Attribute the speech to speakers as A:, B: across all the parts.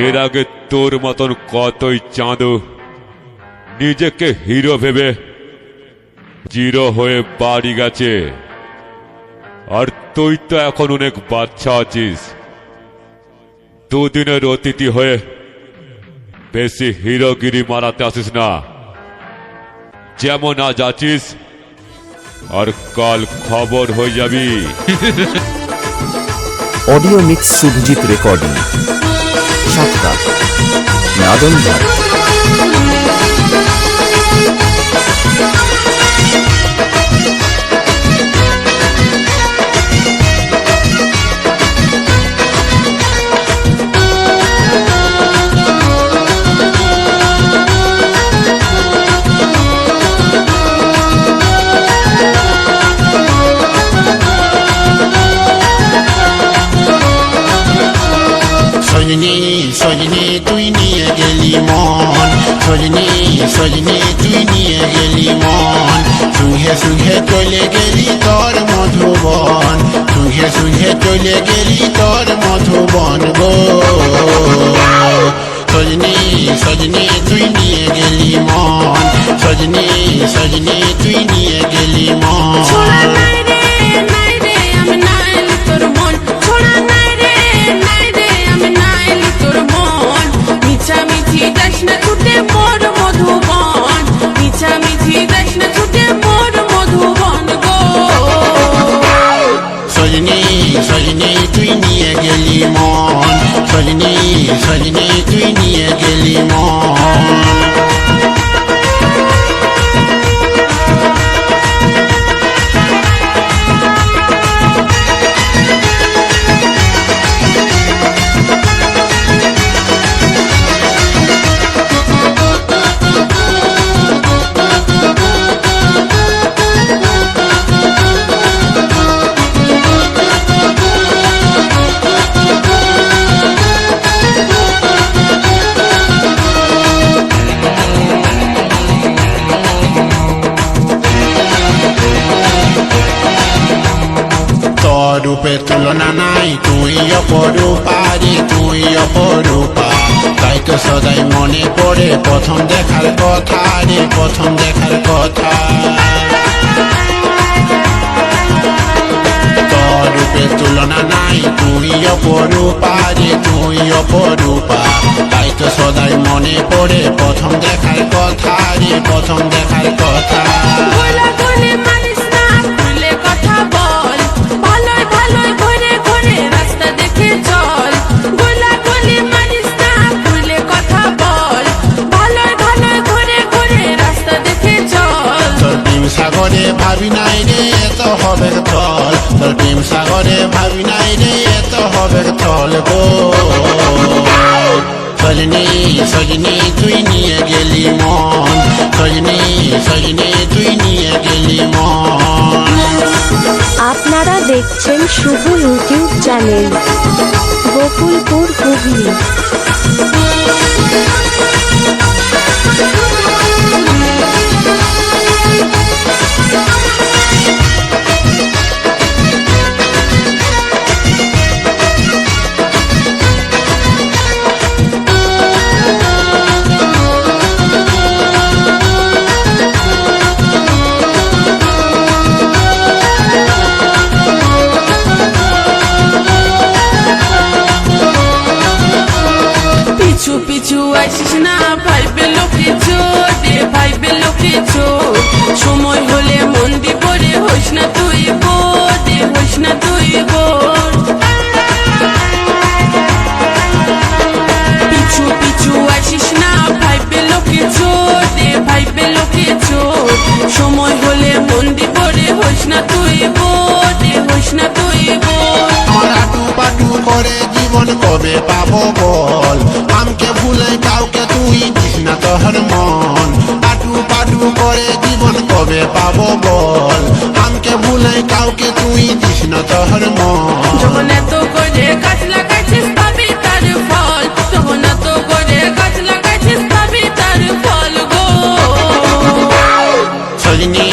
A: এর আগে তোর মতন কতই চাঁদু নিজেকে হিরো ভেবে জিরো হয়ে বাড়ি গেছে আর তুই তো এখন অনেক বাচ্চা আছিস দুদিনের অতিথি হয়ে বেশি হিরোগিরি মারাতে আসিস না যেমন আজ আছিস আর কাল খবর হয়ে যাবি
B: audio mix Subhajit recording
C: Şapka. Nadımda. তুই নিয়ে গেলি মন। সজনী সজনী তুই নিয়ে গেলি মন। সুহে সুহে চলে গেলি তোর মধুবন। সুহে সুহে চলে গেলি তোর মধুবন গো। সজনী সজনী তুই নিয়ে গেলি মন। সজনী সজনী তুই নিয়ে গেলি মন।
D: মোর মধুবন মিছা মিছি যাস না ছুটে মোর মধুবন গো।
C: সজনী সজনী, তুই নিয়ে গেলি মন। সজনী সজনী তোর তুলনা নাই তুই অপরূপারি তুই অপরূপা তাই তো সদাই মনে পড়ে প্রথম দেখার কথা রে প্রথম দেখার কথা রূপে তুলনা নাই তুই অপরূপা রে তুই অপরূপা তাই তো সদাই মনে পড়ে প্রথম দেখার কথা রে প্রথম দেখার কথা হবে থল তোর সাগরে ভাবি নাই রে, এত হবে থল গো। সজনী সজনী, তুই নিয়ে গেলি মন। সজনী সজনী, তুই নিয়ে গেলি মন।
E: আপনারা দেখছেন শুভ ইউটিউব চ্যানেল, গোকুলপুর হুগলি।
D: পিছু না ভাইবে লোকে চোরে ভাইবে লোকে চোর সময় হলে মন বিপরে হইস না তুই বোরে হইস না তুই আসিস না ভাইবে লোকে চোরে ভাইবে লোকে চোর সময় হলে মন বিপরে হইস না তুই বোরে হইস না তুই
C: করে জীবন কবে পাবো বল? আমকে ভুলে কাউকে তুই দিস না তোহর মন আটু পাটু করে জীবন কবে পাবো বল? আমকে ভুলে কাউকে তুই দিস না তোহর মন
D: যখন এত করে গাছ লাগাইছিস পাবি তার ফল। তখন এত করে গাছ লাগাইছিস পাবি তার ফল গো।
C: সজনী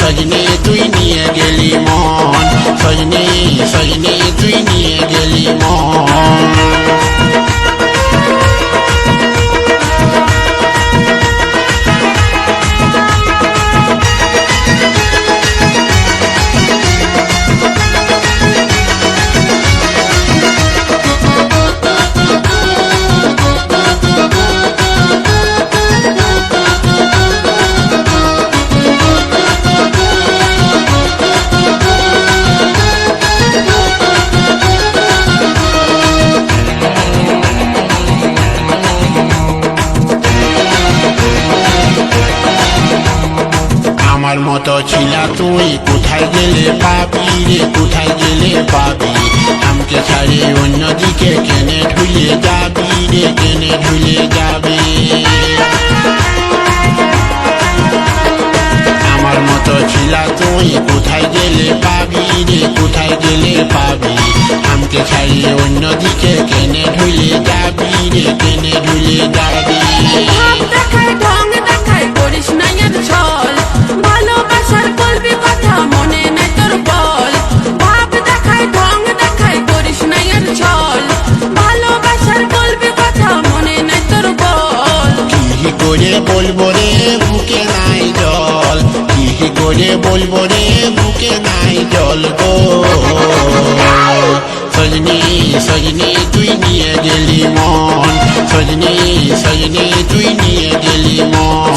C: সজনী তুই নিয়ে গেলি মন। সজনী সজনী মতো ছিলা তুই, কোথায় গেলে পাবি রে, কোথায় গেলে পাবি? আমাকে ছাড়ে অন্যদিকে কেনে ঢুলে যাবি রে, কেনে ঢুলে যাবি? আমার মতো ছিলা তুই, কোথায় গেলে পাবি রে, কোথায় গেলে পাবি? আমাকে ছাড়িয়ে অন্যদিকে কেনে ঢুলে যাবি রে, কেনে ঢুলে যাবি? করে বলব রে, বুকে নাই জল গো। সজনি সজনি, তুই নিয়ে গেলি মন। সজনি সজনি, তুই নিয়ে গেলি মন।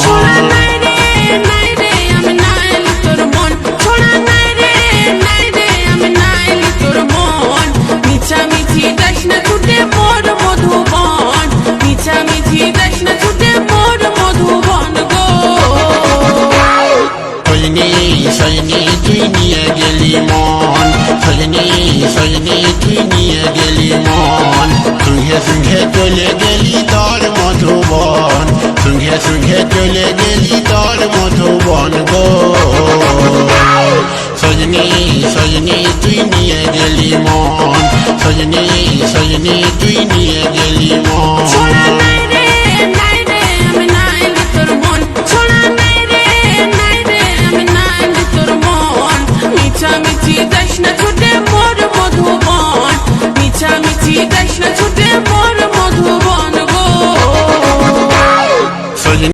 C: সজনি তুই নিয়ে গেলি মন। সৈনি সৈনি তুই নিয়ে গেলি মন। সুঙ্গে সুঙ্গে চলে গেলি তোর মধুবন। সুঙ্গে সুঙ্গে চলে গেলি